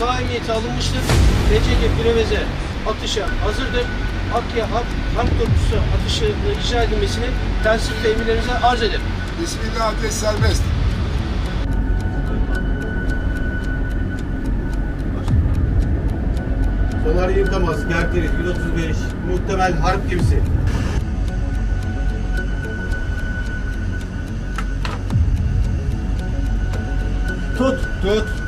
sağ emniyeti alınmıştır. TCG Preveze atışa hazırdır. Akya Harp, harp torpidosu atışı icra edilmesini tensip ve emirlerinize arz ederim. Bismillah ateş serbest. Sonar yıkamaz, Gerteriz 135, muhtemel harp gemisi. Tut. Tut.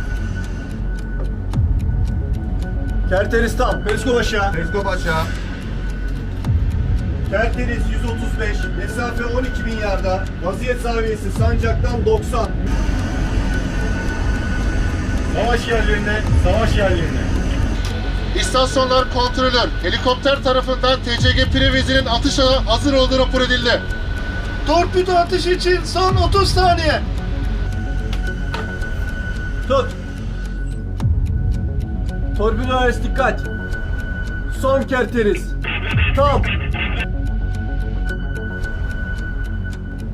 Kerteristan. Periskop aşağı. Rezgo Paşa. Gerteriz 135, mesafe 12 bin yarda, vaziyet zaviyesi sancaktan 90. Savaş yerlerine, savaş yerlerine. İstasyonlar kontrolör. Helikopter tarafından TCG Previzi'nin atışa hazır olduğu rapor edildi. Torpido atış için son 30 saniye. Tut. Torpido arası dikkat. Son kerteriz. Tam.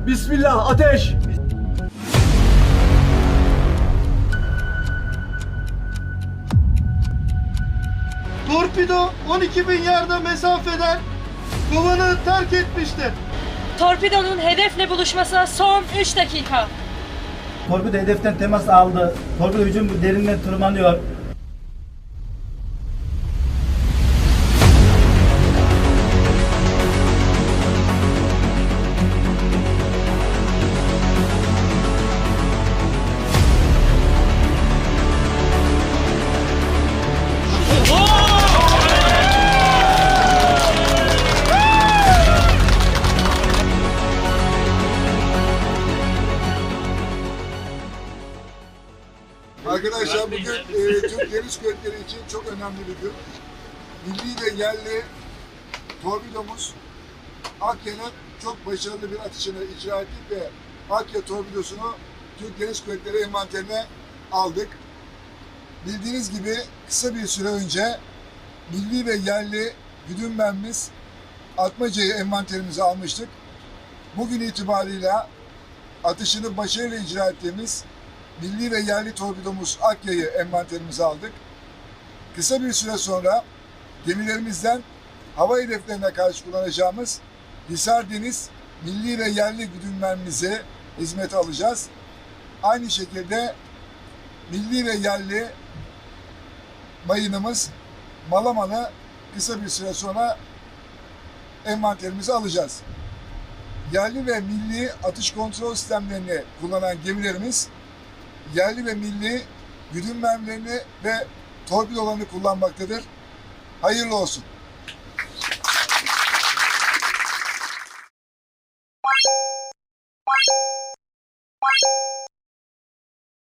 Bismillah ateş. Torpido 12 bin yarda mesafeden kovanı terk etmiştir. Torpidonun hedefle buluşmasına son 3 dakika. Torpido hedeften temas aldı. Torpido hücum derinine tırmanıyor. Arkadaşlar bugün e, Türk Deniz Kuvvetleri için çok önemli bir gün. Milli ve yerli torpidomuz Akya'nın çok başarılı bir atışını icra ettik ve Akya torpidosunu Türk Deniz Kuvvetleri envanterine aldık. Bildiğiniz gibi kısa bir süre önce milli ve yerli güdüm mermimiz Atmaca'yı envanterimize almıştık. Bugün itibariyle atışını başarıyla icra ettiğimiz milli ve yerli torpidomuz Akya'yı envanterimize aldık. Kısa bir süre sonra gemilerimizden hava hedeflerine karşı kullanacağımız Hisar Deniz milli ve yerli güdüm mermimizi hizmete alacağız. Aynı şekilde milli ve yerli mayınımız Malaman'ı kısa bir süre sonra envanterimize alacağız. Yerli ve milli atış kontrol sistemlerini kullanan gemilerimiz yerli ve milli güdüm mermilerini ve torpidolarını kullanmaktadır. Hayırlı olsun.